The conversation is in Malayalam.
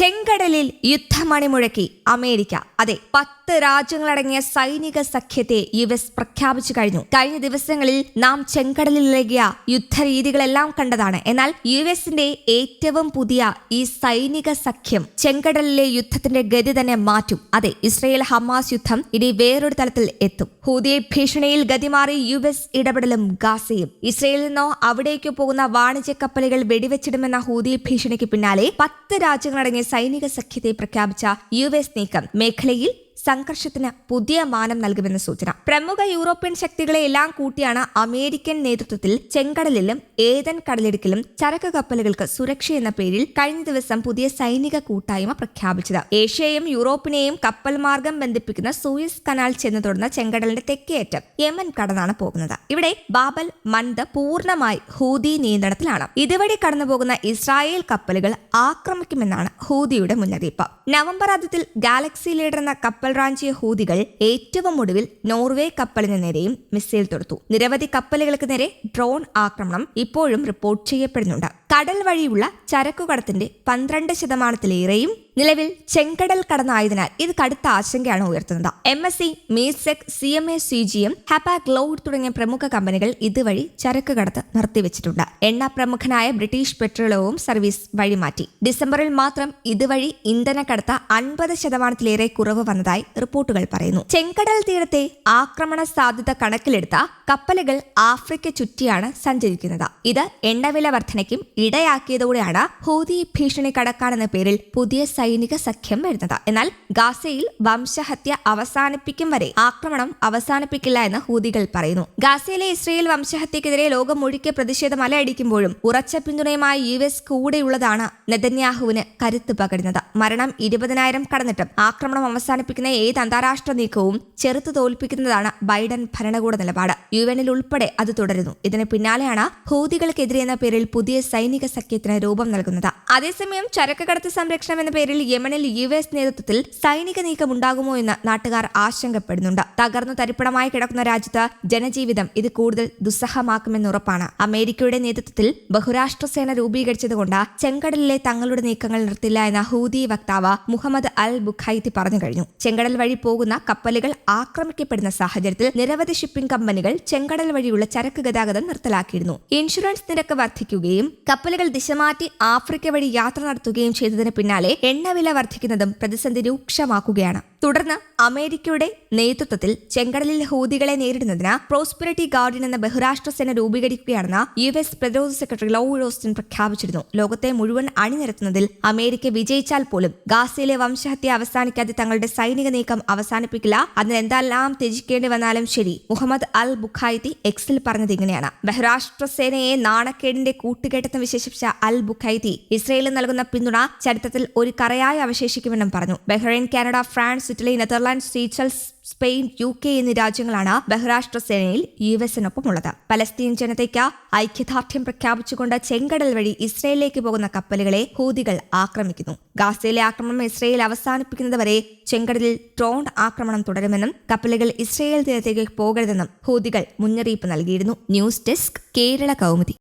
ചെങ്കടലിൽ യുദ്ധമണി മുഴക്കി അമേരിക്ക. അതെ പത്ത് രാജ്യങ്ങളടങ്ങിയ സൈനിക സഖ്യത്തെ യു എസ് പ്രഖ്യാപിച്ചു കഴിഞ്ഞു. കഴിഞ്ഞ ദിവസങ്ങളിൽ നാം ചെങ്കടലിൽ നൽകിയ യുദ്ധരീതികളെല്ലാം കണ്ടതാണ്. എന്നാൽ യു എസിന്റെ ഏറ്റവും പുതിയ ഈ സൈനിക സഖ്യം ചെങ്കടലിലെ യുദ്ധത്തിന്റെ ഗതി തന്നെ മാറ്റും. അതെ ഇസ്രയേൽ ഹമാസ് യുദ്ധം ഇനി വേറൊരു തലത്തിൽ എത്തും. ഹൂതിയെ ഭീഷണിയിൽ ഗതിമാറി യു എസ് ഇടപെടലും ഗാസയും. ഇസ്രയേലിൽ നിന്നോ അവിടേക്ക് പോകുന്ന വാണിജ്യ കപ്പലുകൾ വെടിവെച്ചിടുമെന്ന ഹൂതി ഭീഷണിക്ക് പിന്നാലെ പത്ത് രാജ്യങ്ങളടങ്ങിയ സൈനിക സഖ്യത്തെ പ്രഖ്യാപിച്ച യു എസ് നീക്കം മേഖലയിൽ സംഘർഷത്തിന് പുതിയ മാനം നൽകുമെന്ന സൂചന. പ്രമുഖ യൂറോപ്യൻ ശക്തികളെ എല്ലാം കൂട്ടിയാണ് അമേരിക്കൻ നേതൃത്വത്തിൽ ചെങ്കടലിലും ഏതൻ കടലിടുക്കിലും ചരക്ക് കപ്പലുകൾക്ക് സുരക്ഷ എന്ന പേരിൽ കഴിഞ്ഞ ദിവസം പുതിയ സൈനിക കൂട്ടായ്മ പ്രഖ്യാപിച്ചത്. ഏഷ്യയും യൂറോപ്പിനെയും കപ്പൽ മാർഗം ബന്ധിപ്പിക്കുന്ന സൂയസ് കനാൽ ചെന്ന് തുടർന്ന ചെങ്കടലിന്റെ തെക്കേയറ്റം യമൻ കടന്നാണ് പോകുന്നത്. ഇവിടെ ബാബൽ മന്ദ പൂർണമായി ഹൂതി നിയന്ത്രണത്തിലാണ്. ഇതുവഴി കടന്നുപോകുന്ന ഇസ്രായേൽ കപ്പലുകൾ ആക്രമിക്കുമെന്നാണ് ഹൂതിയുടെ മുന്നറിയിപ്പ്. നവംബർ ആദ്യത്തിൽ ഗാലക്സി ലീഡർ എന്ന കപ്പൽ റാഞ്ചിയ ഹൂതികൾ ഏറ്റവും ഒടുവിൽ നോർവേ കപ്പലിന് നേരെയും മിസൈൽ തൊടുത്തു. നിരവധി കപ്പലുകൾക്ക് നേരെ ഡ്രോൺ ആക്രമണം ഇപ്പോഴും റിപ്പോർട്ട് ചെയ്യപ്പെടുന്നുണ്ട്. കടൽ വഴിയുള്ള ചരക്കുകടത്തിന്റെ പന്ത്രണ്ട് ശതമാനത്തിലേറെയും നിലവിൽ ചെങ്കടൽ കടന്നായതിനാൽ ഇത് കടുത്ത ആശങ്കയാണ് ഉയർത്തുന്നത്. M S C Maersk C M A C G M Hapag Lloyd തുടങ്ങിയ പ്രമുഖ കമ്പനികൾ ഇതുവഴി ചരക്ക് കടത്ത് നിർത്തിവെച്ചിട്ടുണ്ട്. എണ്ണ പ്രമുഖനായ ബ്രിട്ടീഷ് പെട്രോളിയവും സർവീസ് വഴിമാറ്റി ഡിസംബറിൽ മാത്രം ഇതുവഴി ഇന്ധന കടത്ത് അൻപത് ശതമാനത്തിലേറെ കുറവ് വന്നതായി റിപ്പോർട്ടുകൾ പറയുന്നു. ചെങ്കടൽ തീരത്തെ ആക്രമണ സാധ്യത കണക്കിലെടുത്ത കപ്പലുകൾ ആഫ്രിക്ക ചുറ്റിയാണ് സഞ്ചരിക്കുന്നത്. ഇത് എണ്ണവില വർധനയ്ക്കും ഇടയാക്കിയതോടെയാണ് ഹൂതി ഭീഷണി കടക്കാനെന്ന പേരിൽ പുതിയ സൈനിക സഖ്യം വരുന്നത്. എന്നാൽ ഗാസയിൽ വംശഹത്യ അവസാനിപ്പിക്കും വരെ ആക്രമണം അവസാനിപ്പിക്കില്ല എന്ന് ഹൂതികൾ പറയുന്നു. ഗാസയിലെ ഇസ്രയേൽ വംശഹത്യക്കെതിരെ ലോകം മുഴുക്കെ പ്രതിഷേധം അലയടിക്കുമ്പോഴും ഉറച്ച പിന്തുണയുമായി യു എസ് കൂടെയുള്ളതാണ് നെതന്യാഹുവിന് കരുത്ത് പകരുന്നത്. മരണം ഇരുപതിനായിരം കടന്നിട്ടും ആക്രമണം അവസാനിപ്പിക്കുന്ന ഏത് അന്താരാഷ്ട്ര നീക്കവും ചെറുത്തു തോൽപ്പിക്കുന്നതാണ് ബൈഡൻ ഭരണകൂട നിലപാട്. യു എനിൽ ഉൾപ്പെടെ അത് തുടരുന്നു. ഇതിന് പിന്നാലെയാണ് ഹൂതികൾക്കെതിരെ എന്ന പേരിൽ പുതിയ സൈനിക സഖ്യത്തിന് രൂപം നൽകുന്നത്. അതേസമയം ചരക്ക് കടത്ത് സംരക്ഷണം എന്ന പേരിൽ യമനിൽ യു എസ് നേതൃത്വത്തിൽ സൈനിക നീക്കമുണ്ടാകുമോ എന്ന് നാട്ടുകാർ ആശങ്കപ്പെടുന്നുണ്ട്. തകർന്നു തരിപ്പണമായി കിടക്കുന്ന രാജ്യത്ത് ജനജീവിതം ഇത് കൂടുതൽ ദുസ്സഹമാക്കുമെന്ന് ഉറപ്പാണ്. അമേരിക്കയുടെ നേതൃത്വത്തിൽ ബഹുരാഷ്ട്ര സേന രൂപീകരിച്ചതുകൊണ്ട് ചെങ്കടലിലെ തങ്ങളുടെ നീക്കങ്ങൾ നിർത്തില്ല എന്ന ഹൂതി വക്താവ് മുഹമ്മദ് അൽ ബുഖൈത്തി പറഞ്ഞു കഴിഞ്ഞു. ചെങ്കടൽ വഴി പോകുന്ന കപ്പലുകൾ ആക്രമിക്കപ്പെടുന്ന സാഹചര്യത്തിൽ നിരവധി ഷിപ്പിംഗ് കമ്പനികൾ ചെങ്കടൽ വഴിയുള്ള ചരക്ക് ഗതാഗതം നിർത്തലാക്കിയിരുന്നു. ഇൻഷുറൻസ് നിരക്ക് വർദ്ധിക്കുകയും കപ്പലുകൾ ദിശമാറ്റി ആഫ്രിക്ക വഴി യാത്ര നടത്തുകയും ചെയ്തതിന് പിന്നാലെ എണ്ണവില വർദ്ധിക്കുന്നതും പ്രതിസന്ധി രൂക്ഷമാക്കുകയാണ് തുടർന്ന് അമേരിക്കയുടെ നേതൃത്വത്തിൽ ചെങ്കടലിൽ ഹൂതികളെ നേരിടുന്നതിന് പ്രോസ്പെരിറ്റി ഗാർഡൻ എന്ന ബഹുരാഷ്ട്ര സേന രൂപീകരിക്കുകയാണെന്ന് യു എസ് പ്രതിരോധ സെക്രട്ടറി ലോ ഓസ്റ്റിൻ പ്രഖ്യാപിച്ചിരുന്നു. ലോകത്തെ മുഴുവൻ അണിനിരത്തുന്നതിൽ അമേരിക്ക വിജയിച്ചാൽ പോലും ഗാസയിലെ വംശഹത്യ അവസാനിക്കാതെ തങ്ങളുടെ സൈനിക നീക്കം അവസാനിപ്പിക്കില്ല. അതിന് എന്തെല്ലാം ത്യജിക്കേണ്ടി വന്നാലും ശരി മുഹമ്മദ് അൽ ബുഖായിത്തി എക്സിൽ പറഞ്ഞത് ഇങ്ങനെയാണ്. ബഹുരാഷ്ട്ര സേനയെ നാണക്കേടിന്റെ കൂട്ടുകെട്ടെന്ന് വിശേഷിപ്പിച്ച അൽ ബുഖൈതി ഇസ്രയേലിന് നൽകുന്ന പിന്തുണ ചരിത്രത്തിൽ ഒരു കറയായി അവശേഷിക്കുമെന്നും പറഞ്ഞു. Bahrain Canada Italy Netherlands Seychelles Spain U K എന്നീ രാജ്യങ്ങളാണ് ബഹുരാഷ്ട്ര സേനയിൽ യു എസിനൊപ്പമുള്ളത് പലസ്തീൻ ജനതയ്ക്ക് ഐക്യദാർഢ്യം പ്രഖ്യാപിച്ചുകൊണ്ട് ചെങ്കടൽ വഴി ഇസ്രയേലിലേക്ക് പോകുന്ന കപ്പലുകളെ ഹൂതികൾ ആക്രമിക്കുന്നു. ഗാസയിലെ ആക്രമണം ഇസ്രയേൽ അവസാനിപ്പിക്കുന്നതുവരെ ചെങ്കടലിൽ ഡ്രോൺ ആക്രമണം തുടരുമെന്നും കപ്പലുകൾ ഇസ്രയേൽ തീരത്തേക്ക് പോകരുതെന്നും ഹൂതികൾ മുന്നറിയിപ്പ് നൽകിയിരുന്നു. News desk Kerala Kaumudi.